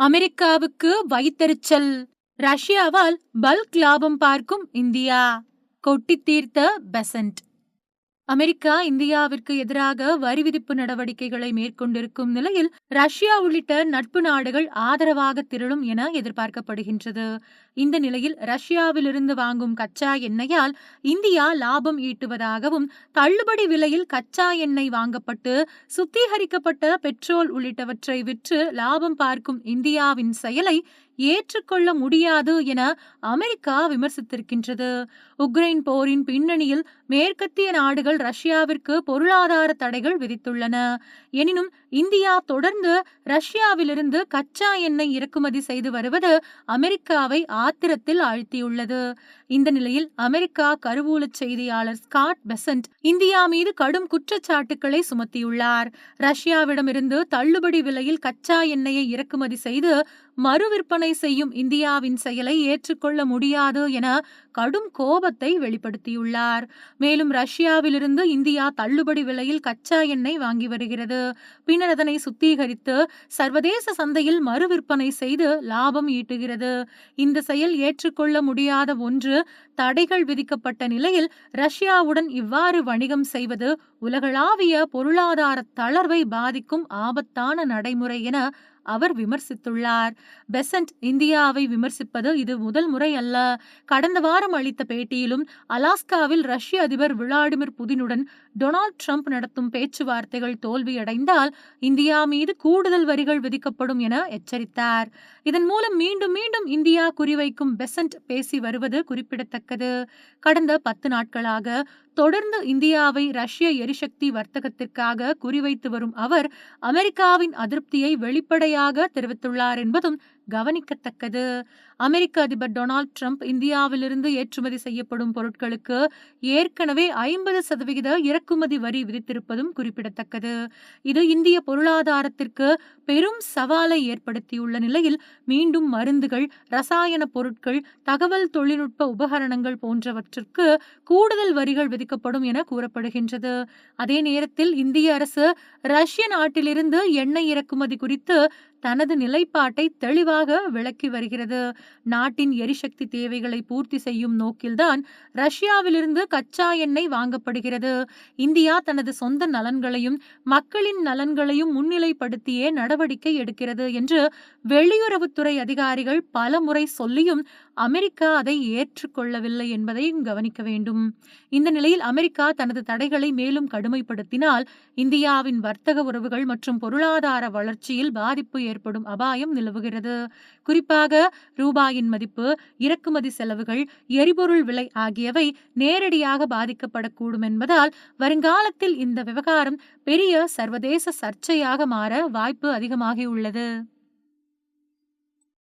அமெரிக்காவுக்கு வைத்தறிச்சல் ரஷ்யாவால் பல்க் லாபம் பார்க்கும் இந்தியா. கொட்டி தீர்த்த பெசன்ட். அமெரிக்கா இந்தியாவிற்கு எதிராக வரி விதிப்பு நடவடிக்கைகளை மேற்கொண்டிருக்கும் நிலையில் ரஷ்யா உள்ளிட்ட நட்பு நாடுகள் ஆதரவாக திரளும் என எதிர்பார்க்கப்படுகின்றது. இந்த நிலையில் ரஷ்யாவிலிருந்து வாங்கும் கச்சா எண்ணெயால் இந்தியா லாபம் ஈட்டுவதாகவும் தள்ளுபடி விலையில் கச்சா எண்ணெய் வாங்கப்பட்டு சுத்திகரிக்கப்பட்ட பெட்ரோல் உள்ளிட்டவற்றை விற்று லாபம் பார்க்கும் இந்தியாவின் செயலை ஏற்றுக்கொள்ள முடியாது என அமெரிக்கா விமர்சித்திருக்கின்றது. உக்ரைன் போரின் பின்னணியில் மேற்கத்திய நாடுகள் ரஷ்யாவிற்கு பொருளாதார தடைகள் விதித்துள்ளன. எனினும் இந்தியா தொடர்ந்து தொடர்ந்து ரஷ்யாவிலிருந்து கச்சா எண்ணெய் இறக்குமதி செய்து வருவது அமெரிக்காவை ஆத்திரத்தில் ஆழ்த்தியுள்ளது. இந்த நிலையில் அமெரிக்கா கருவூல செய்தியாளர் ஸ்காட் பெசன்ட் இந்தியா மீது கடும் குற்றச்சாட்டுக்களை சுமத்தியுள்ளார். ரஷ்யாவிடமிருந்து தள்ளுபடி விலையில் கச்சா எண்ணெயை இறக்குமதி செய்து மறுவிற்பனை செய்யும் இந்தியாவின் செயலை ஏற்றுக்கொள்ள முடியாது என கடும் கோபத்தை வெளிப்படுத்தியுள்ளார். மேலும் ரஷ்யாவிலிருந்து இந்தியா தள்ளுபடி விலையில் கச்சா எண்ணெய் வாங்கி வருகிறது. பின்னர் அதனை சுத்திகரி சேகரித்து சர்வதேச சந்தையில் மறு விற்பனை செய்து லாபம் ஈட்டுகிறது. இந்த செயல் ஏற்றுக்கொள்ள முடியாத ஒன்று தடைகள் விதிக்கப்பட்ட நிலையில் ரஷ்யாவுடன் இவ்வாறு வணிகம் செய்வது உலகளாவிய பொருளாதார தளர்வை பாதிக்கும் ஆபத்தான நடைமுறை என அவர் விமர்சித்துள்ளார். பெசன்ட் இந்தியாவை விமர்சிப்பது இது முதல் முறை அல்ல. கடந்த வாரம் அளித்த பேட்டியிலும் அலாஸ்காவில் ரஷ்ய அதிபர் விளாடிமிர் புதினுடன் டொனால்ட் ட்ரம்ப் நடத்தும் பேச்சுவார்த்தைகள் தோல்வியடைந்தால் இந்தியா மீது கூடுதல் வரிகள் விதிக்கப்படும் என எச்சரித்தார். இதன் மூலம் மீண்டும் மீண்டும் இந்தியா குறிவைக்கும் பெசன்ட் பேசி வருவது குறிப்பிடத்தக்கது. கடந்த பத்து நாட்களாக தொடர்ந்து இந்தியாவை ரஷ்ய எரிசக்தி வர்த்தகத்திற்காக குறிவைத்து வரும் அவர் அமெரிக்காவின் அதிருப்தியை வெளிப்படையாக தெரிவித்துள்ளார் என்பதும் கவனிக்கத்தக்கது. அமெரிக்க அதிபர் டொனால்ட் ட்ரம்ப் இந்தியாவிலிருந்து ஏற்றுமதி செய்யப்படும் பொருட்களுக்கு ஏற்கனவே ஐம்பது சதவிகித இறக்குமதி வரி விதித்திருப்பதும் குறிப்பிடத்தக்கது. இது இந்திய பொருளாதாரத்திற்கு பெரும் சவாலை ஏற்படுத்தியுள்ள நிலையில் மீண்டும் மருந்துகள் ரசாயன பொருட்கள் தகவல் தொழில்நுட்ப உபகரணங்கள் போன்றவற்றிற்கு கூடுதல் வரிகள் விதிக்கப்படும் என கூறப்படுகின்றது. அதே நேரத்தில் இந்திய அரசு ரஷ்ய நாட்டிலிருந்து எண்ணெய் இறக்குமதி குறித்து தனது நிலைப்பாட்டை தெளிவாக விளக்கி வருகிறது. நாட்டின் எரிசக்தி தேவைகளை பூர்த்தி செய்யும் நோக்கில்தான் ரஷ்யாவிலிருந்து கச்சா எண்ணெய் வாங்கப்படுகிறது. இந்தியா தனது சொந்த நலன்களையும் மக்களின் நலன்களையும் முன்னிலைப்படுத்தியே நடவடிக்கை எடுக்கிறது என்று வெளியுறவுத்துறை அதிகாரிகள் பல முறை சொல்லியும் அமெரிக்கா அதை ஏற்றுக்கொள்ளவில்லை என்பதையும் கவனிக்க வேண்டும். இந்த நிலையில் அமெரிக்கா தனது தடைகளை மேலும் கடுமைப்படுத்தினால் இந்தியாவின் வர்த்தக உறவுகள் மற்றும் பொருளாதார வளர்ச்சியில் பாதிப்பு ஏற்படும் அபாயம் நிலவுகிறது. குறிப்பாக ரூபாயின் மதிப்பு இறக்குமதி செலவுகள் எரிபொருள் விலை ஆகியவை நேரடியாக பாதிக்கப்படக்கூடும் என்பதால் வருங்காலத்தில் இந்த விவகாரம் பெரிய சர்வதேச சர்ச்சையாக மாற வாய்ப்பு அதிகமாகியுள்ளது.